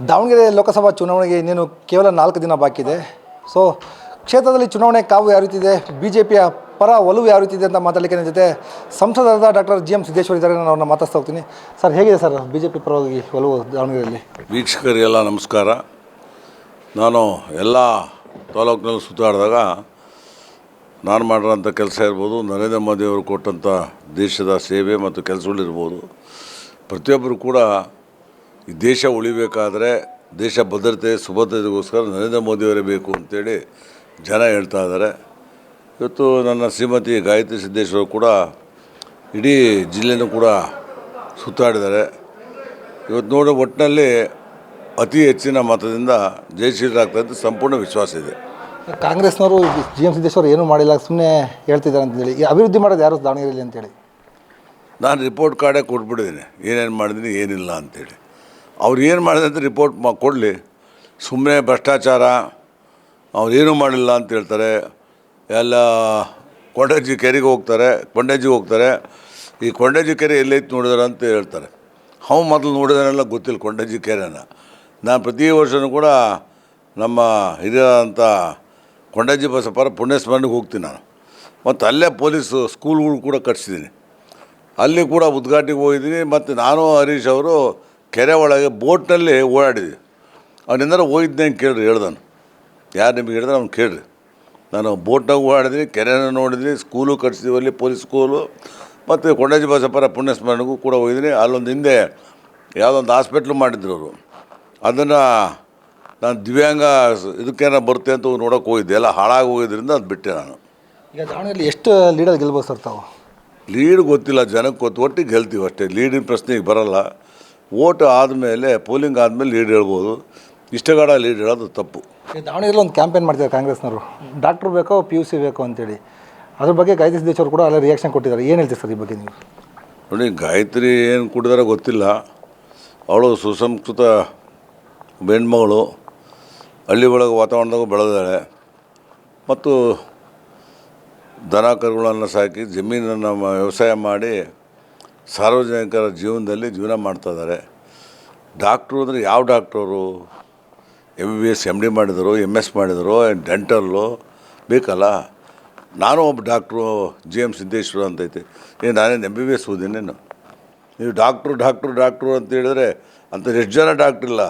ದಾವಣಗೆರೆ ಲೋಕಸಭಾ ಚುನಾವಣೆಗೆ ಇನ್ನೇನು ಕೇವಲ ನಾಲ್ಕು ದಿನ ಬಾಕಿ ಇದೆ. ಸೊ ಕ್ಷೇತ್ರದಲ್ಲಿ ಚುನಾವಣೆ ಕಾವು ಯಾವ ರೀತಿ ಇದೆ? ಬಿ ಜೆ ಪಿಯ ಪರ ಒಲವು ಯಾವ ರೀತಿ ಇದೆ ಅಂತ ಮಾತಾಡಲಿಕ್ಕೆ ನನ್ನ ಜೊತೆ ಸಂಸದರಾದ ಡಾಕ್ಟರ್ ಜಿ ಎಂ ಸಿದ್ದೇಶ್ವರ್ ಇದ್ದಾರೆ ನಾನು ಅವ್ರನ್ನ ಮಾತಾಡ್ತಾ ಹೋಗ್ತೀನಿ. ಸರ್, ಹೇಗಿದೆ ಸರ್ ಬಿ ಜೆ ಪಿ ಪರವಾಗಿ ಒಲವು ದಾವಣಗೆರೆಯಲ್ಲಿ? ವೀಕ್ಷಕರಿಗೆಲ್ಲ ನಮಸ್ಕಾರ. ನಾನು ಎಲ್ಲ ತಾಲೂಕಿನಲ್ಲಿ ಸುತ್ತಾಡಿದಾಗ ನಾನು ಮಾಡಿರೋಂಥ ಕೆಲಸ ಇರ್ಬೋದು, ನರೇಂದ್ರ ಮೋದಿಯವರು ಕೊಟ್ಟಂಥ ದೇಶದ ಸೇವೆ ಮತ್ತು ಕೆಲಸಗಳಿರ್ಬೋದು. ಪ್ರತಿಯೊಬ್ಬರು ಕೂಡ ಈ ದೇಶ ಉಳಿಬೇಕಾದ್ರೆ ದೇಶ ಭದ್ರತೆ ಸುಭದ್ರತೆಗೋಸ್ಕರ ನರೇಂದ್ರ ಮೋದಿಯವರೇ ಬೇಕು ಅಂತೇಳಿ ಜನ ಹೇಳ್ತಾ ಇದ್ದಾರೆ. ಇವತ್ತು ನನ್ನ ಶ್ರೀಮತಿ ಗಾಯತ್ರಿ ಸಿದ್ದೇಶ್ವರ ಕೂಡ ಇಡೀ ಜಿಲ್ಲೆನೂ ಕೂಡ ಸುತ್ತಾಡಿದ್ದಾರೆ. ಇವತ್ತು ನೋಡೋ ಒಟ್ಟಿನಲ್ಲಿ ಅತಿ ಹೆಚ್ಚಿನ ಮತದಿಂದ ಜಯಶೀಲರಾಗ್ತಾ ಅಂತ ಸಂಪೂರ್ಣ ವಿಶ್ವಾಸ ಇದೆ. ಕಾಂಗ್ರೆಸ್ನವರು ಜಿ ಎಂ ಸಿದ್ದೇಶ್ವರ ಏನೂ ಮಾಡಿಲ್ಲ ಸುಮ್ಮನೆ ಹೇಳ್ತಿದ್ದಾರೆ ಅಂತೇಳಿ. ಈ ಅಭಿವೃದ್ಧಿ ಮಾಡೋದು ಯಾರು ದಾವಣಗೆರೆಯಲ್ಲಿ ಅಂತೇಳಿ? ನಾನು ರಿಪೋರ್ಟ್ ಕಾರ್ಡೇ ಕೊಟ್ಬಿಟ್ಟಿದ್ದೀನಿ. ಏನೇನು ಮಾಡಿದ್ದೀನಿ ಏನಿಲ್ಲ ಅಂತೇಳಿ. ಅವ್ರು ಏನು ಮಾಡಿದೆ ಅಂತ ರಿಪೋರ್ಟ್ ಮಾ, ಕೊಡಲಿ. ಸುಮ್ಮನೆ ಭ್ರಷ್ಟಾಚಾರ ಅವ್ರು ಏನೂ ಮಾಡಿಲ್ಲ ಅಂತ ಹೇಳ್ತಾರೆ. ಎಲ್ಲ ಕೊಂಡಜ್ಜಿ ಕೆರೆಗೆ ಹೋಗ್ತಾರೆ ಕೊಂಡಜ್ಜಿಗೆ ಹೋಗ್ತಾರೆ. ಈ ಕೊಂಡಜ್ಜಿ ಕೆರೆ ಎಲ್ಲೈತಿ ನೋಡಿದಾರೆ ಅಂತ ಹೇಳ್ತಾರೆ. ಅವು ಮೊದಲು ನೋಡಿದಾನೆಲ್ಲ ಗೊತ್ತಿಲ್ಲ ಕೊಂಡಜ್ಜಿ ಕೆರೆನ. ನಾನು ಪ್ರತಿ ವರ್ಷವೂ ಕೂಡ ನಮ್ಮ ಹಿರಿಯಾದಂಥ ಕೊಂಡಜ್ಜಿ ಬಸಪ್ಪರ ಪುಣ್ಯಸ್ಮರಣೆಗೆ ಹೋಗ್ತೀನಿ ನಾನು. ಮತ್ತು ಅಲ್ಲೇ ಪೊಲೀಸ್ ಸ್ಕೂಲ್ಗಳು ಕೂಡ ಕಟ್ಸಿದ್ದೀನಿ ಅಲ್ಲಿ ಕೂಡ ಉದ್ಘಾಟನೆಗೆ ಹೋಗಿದ್ದೀನಿ ಮತ್ತು ನಾನು ಹರೀಶ್ ಅವರು ಕೆರೆ ಒಳಗೆ ಬೋಟ್ನಲ್ಲಿ ಓಡಾಡಿದ್ವಿ. ಅವನಿಂದ ಹೋಗಿದ್ದೆ ಅಂತ ಕೇಳ್ರಿ ಹೇಳ್ದಾನು ಯಾರು ನಿಮಗೆ ಹೇಳಿದ್ರೆ ಅವ್ನು ಕೇಳ್ರಿ. ನಾನು ಬೋಟ್ನಾಗ ಓಡಾಡಿದ್ವಿ ಕೆರೆನ ನೋಡಿದ್ವಿ ಸ್ಕೂಲು ಕಟ್ಸಿದ್ವಿ ಅಲ್ಲಿ ಪೊಲೀಸ್ ಸ್ಕೂಲು. ಮತ್ತು ಕೊಂಡಾಜಿ ಬಸಪ್ಪರ ಪುಣ್ಯಸ್ಮರಣೆಗೂ ಕೂಡ ಹೋಗಿದ್ದೀನಿ ಅಲ್ಲೊಂದು ಹಿಂದೆ ಯಾವುದೊಂದು ಹಾಸ್ಪಿಟ್ಲು ಮಾಡಿದ್ರು ಅವರು. ಅದನ್ನು ನಾನು ದಿವ್ಯಾಂಗ ಇದಕ್ಕೇನ ಬರುತ್ತೆ ಅಂತ ನೋಡೋಕೆ ಹೋಗಿದ್ದೆ. ಎಲ್ಲ ಹಾಳಾಗಿ ಹೋಗಿದ್ರಿಂದ ಅದು ಬಿಟ್ಟೆ ನಾನು. ಈಗ ದಾವಣಗೆರೆಯಲ್ಲಿ ಎಷ್ಟು ಲೀಡರ್ ಗೆಲ್ಬೋದು ಸರ್ ತಾವು? ಲೀಡ್ ಗೊತ್ತಿಲ್ಲ ಜನಕ್ಕೆ ಗೊತ್ತು. ಒಟ್ಟಿಗೆ ಗೆಲ್ತೀವಿ ಅಷ್ಟೇ. ಲೀಡಿನ ಪ್ರಶ್ನೆಗೆ ಬರಲ್ಲ. ಓಟ್ ಆದಮೇಲೆ ಪೋಲಿಂಗ್ ಆದಮೇಲೆ ಲೀಡ್ ಹೇಳ್ಬೋದು. ಇಷ್ಟಗಾಡ ಲೀಡ್ ಹೇಳೋದು ತಪ್ಪು. ದಾವಣಗೆರೆಯಲ್ಲಿ ಒಂದು ಕ್ಯಾಂಪೇನ್ ಮಾಡ್ತಿದ್ದಾರೆ ಕಾಂಗ್ರೆಸ್ನವರು. ಡಾಕ್ಟ್ರು ಬೇಕೋ ಪಿ ಯು ಸಿ ಬೇಕೋ ಅಂತೇಳಿ. ಅದ್ರ ಬಗ್ಗೆ ಗಾಯತ್ರಿ ಸಿದ್ದೇಶ್ವರ್ ಕೂಡ ಅಲ್ಲ ರಿಯಾಕ್ಷನ್ ಕೊಟ್ಟಿದ್ದಾರೆ. ಏನು ಹೇಳ್ತೀವಿ ಸರ್ ಈ ಬಗ್ಗೆ ನೀವು? ನೋಡಿ ಗಾಯತ್ರಿ ಏನು ಕುಡಿದಾರೋ ಗೊತ್ತಿಲ್ಲ. ಅವಳು ಸುಸಂಸ್ಕೃತ ಹೆಣ್ಮಗಳು. ಹಳ್ಳಿ ಒಳಗೆ ವಾತಾವರಣದಾಗೂ ಬೆಳೆದಾಳೆ ಮತ್ತು ದನ ಕರುಗಳನ್ನು ಸಾಕಿ ಜಮೀನನ್ನು ವ್ಯವಸಾಯ ಮಾಡಿ ಸಾರ್ವಜನಿಕರ ಜೀವನದಲ್ಲಿ ಜೀವನ ಮಾಡ್ತಾಯಿದ್ದಾರೆ ಡಾಕ್ಟ್ರು ಅಂದರೆ ಯಾವ ಡಾಕ್ಟ್ರವರು? M B B S M D ಮಾಡಿದರು ಎಂ ಎಸ್ ಮಾಡಿದರು, ಡೆಂಟಲ್ಲು ಬೇಕಲ್ಲ? ನಾನು ಒಬ್ಬ ಡಾಕ್ಟ್ರು, ಜಿ ಎಂ ಸಿದ್ದೇಶ್ವರ ಅಂತೈತಿ ಏ ನಾನೇನು ಎಂ ಬಿ ಬಿ ಎಸ್ ಓದಿನೇನು ನೀವು ಡಾಕ್ಟ್ರು ಡಾಕ್ಟ್ರು ಡಾಕ್ಟ್ರು ಅಂತ ಹೇಳಿದರೆ ಅಂತ ಎಷ್ಟು ಜನ ಡಾಕ್ಟ್ರಿಲ್ಲ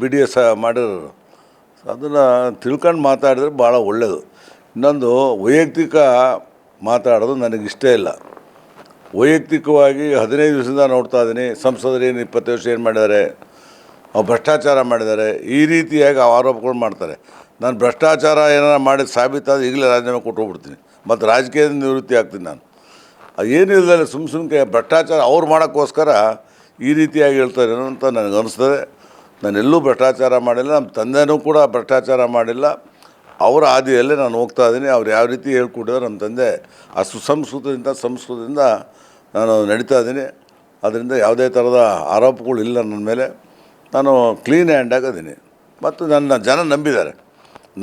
ಬಿ ಡಿ ಎಸ್ ಮಾಡಿರೋರು. ಅದನ್ನು ತಿಳ್ಕೊಂಡು ಮಾತಾಡಿದ್ರೆ ಭಾಳ ಒಳ್ಳೆಯದು ಇನ್ನೊಂದು ವೈಯಕ್ತಿಕ ಮಾತಾಡೋದು ನನಗಿಷ್ಟ ಇಲ್ಲ. ವೈಯಕ್ತಿಕವಾಗಿ ಹದಿನೈದು ದಿವಸದಿಂದ ನೋಡ್ತಾ ಇದ್ದೀನಿ. ಸಂಸದರು ಏನು ಇಪ್ಪತ್ತು ವರ್ಷ ಏನು ಮಾಡಿದ್ದಾರೆ, ಅವ್ರು ಭ್ರಷ್ಟಾಚಾರ ಮಾಡಿದ್ದಾರೆ. ಈ ರೀತಿಯಾಗಿ ಆರೋಪಗಳು ಮಾಡ್ತಾರೆ. ನಾನು ಭ್ರಷ್ಟಾಚಾರ ಏನಾರ ಮಾಡಿದ ಸಾಬೀತಾದ ಈಗಲೇ ರಾಜೀನಾಮೆ ಕೊಟ್ಟು ಹೋಗ್ಬಿಡ್ತೀನಿ. ಮತ್ತು ರಾಜಕೀಯದ ನಿವೃತ್ತಿ ಆಗ್ತೀನಿ ನಾನು. ಏನಿಲ್ಲದೆ ಸುಮ್ಮ ಸುಮ್ಮನೆ ಭ್ರಷ್ಟಾಚಾರ ಅವ್ರು ಮಾಡೋಕ್ಕೋಸ್ಕರ ಈ ರೀತಿಯಾಗಿ ಹೇಳ್ತಾರೆ ಅಂತ ನನಗೆ ಅನಿಸ್ತದೆ. ನಾನೆಲ್ಲೂ ಭ್ರಷ್ಟಾಚಾರ ಮಾಡಿಲ್ಲ, ನಮ್ಮ ತಂದೆನೂ ಕೂಡ ಭ್ರಷ್ಟಾಚಾರ ಮಾಡಿಲ್ಲ. ಅವರ ಆದಿಯಲ್ಲೇ ನಾನು ಹೋಗ್ತಾ ಇದ್ದೀನಿ. ಅವ್ರು ಯಾವ ರೀತಿ ಹೇಳ್ಕೊಟ್ಟಿದ್ದಾರೆ ನಮ್ಮ ತಂದೆ ಆ ಸುಸಂಸ್ಕೃತದಿಂದ, ಸಂಸ್ಕೃತದಿಂದ ನಾನು ನಡೀತಾ ಇದ್ದೀನಿ. ಅದರಿಂದ ಯಾವುದೇ ಥರದ ಆರೋಪಗಳು ಇಲ್ಲ ನನ್ನ ಮೇಲೆ. ನಾನು ಕ್ಲೀನ್ ಹ್ಯಾಂಡ್ ಆಗಿದ್ದೀನಿ ಮತ್ತು ನನ್ನ ಜನ ನಂಬಿದ್ದಾರೆ.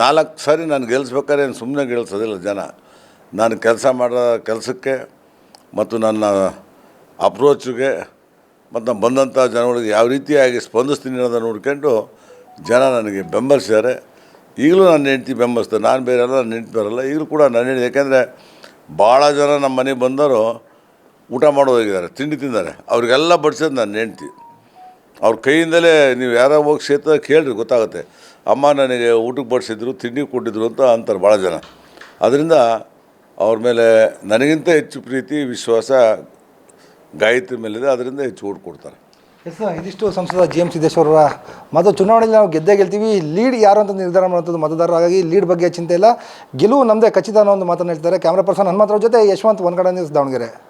ನಾಲ್ಕು ಸಾರಿ ನಾನು ಗೆಲ್ಲಿಸ್ಬೇಕಾದ್ರೆ ಏನು ಸುಮ್ಮನೆ ಗೆಲ್ಸೋದಿಲ್ಲ ಜನ. ನಾನು ಕೆಲಸ ಮಾಡೋ ಕೆಲಸಕ್ಕೆ ಮತ್ತು ನನ್ನ ಅಪ್ರೋಚ್ಗೆ ಮತ್ತು ನಾನು ಬಂದಂಥ ಜನಗಳಿಗೆ ಯಾವ ರೀತಿಯಾಗಿ ಸ್ಪಂದಿಸ್ತೀನಿ ಅನ್ನೋದನ್ನು ನೋಡ್ಕೊಂಡು ಜನ ನನಗೆ ಬೆಂಬಲಿಸಿದ್ದಾರೆ. ಈಗಲೂ ನನ್ನ ಹೆಂಡ್ತಿ ಬೆಂಬಲಿಸ್ತಾರೆ. ನಾನು ಬೇರೆ ಅಲ್ಲ ನನ್ನ ಹೆಂಡ್ತಿ ಬರಲ್ಲ. ಈಗಲೂ ಕೂಡ ನನ್ನ ಹೆಂಡ್ತಿ ಯಾಕೆಂದರೆ ಭಾಳ ಜನ ನಮ್ಮ ಮನೆಗೆ ಬಂದವರು ಊಟ ಮಾಡೋದಾಗಿದ್ದಾರೆ ತಿಂಡಿ ತಿಂದಾರೆ. ಅವ್ರಿಗೆಲ್ಲ ಬಡಿಸೋದು ನನ್ನ ಹೆಂಡ್ತಿ. ಅವ್ರ ಕೈಯಿಂದಲೇ ನೀವು ಯಾರೋ ಹೋಗಿ ಸೇತ ಕೇಳಿರಿ, ಗೊತ್ತಾಗುತ್ತೆ. ಅಮ್ಮ ನನಗೆ ಊಟಕ್ಕೆ ಬಡಿಸಿದ್ರು, ತಿಂಡಿ ಕೊಟ್ಟಿದ್ರು ಅಂತ ಅಂತಾರೆ ಭಾಳ ಜನ. ಅದರಿಂದ ಅವ್ರ ಮೇಲೆ ನನಗಿಂತ ಹೆಚ್ಚು ಪ್ರೀತಿ, ವಿಶ್ವಾಸ ಗಾಯತ್ರಿ ಮೇಲಿದೆ, ಅದರಿಂದ ಹೆಚ್ಚು ಓಟ್ ಕೊಡ್ತಾರೆ. ಎಸ್ ಇದಿಷ್ಟು ಸಂಸದ ಜಿ ಎಂ ಸಿದ್ದೇಶ್ವರ ಮತ್ತು ಚುನಾವಣೆಯಲ್ಲಿ ನಾವು ಗೆದ್ದೇ ಗೆಲ್ತೀವಿ. ಲೀಡ್ ಯಾರು ಅಂತ ನಿರ್ಧಾರ ಮಾಡುವಂಥದ್ದು ಮತದಾರರು. ಹಾಗಾಗಿ ಲೀಡ್ ಬಗ್ಗೆ ಚಿಂತೆ ಇಲ್ಲ. ಗೆಲುವು ನಮ್ಮದೇ ಖಚಿತ ಅನ್ನೋ ಒಂದು ಮಾತನ್ನು ಹೇಳ್ತಾರೆ. ಕ್ಯಾಮ್ರಾ ಪರ್ಸನ್ ಹನುಮಂತರ ಜೊತೆ ಯಶವಂತ್ ಒನ್ಗಡ ನ್ಯೂಸ್ ದಾವಣಗೆರೆ.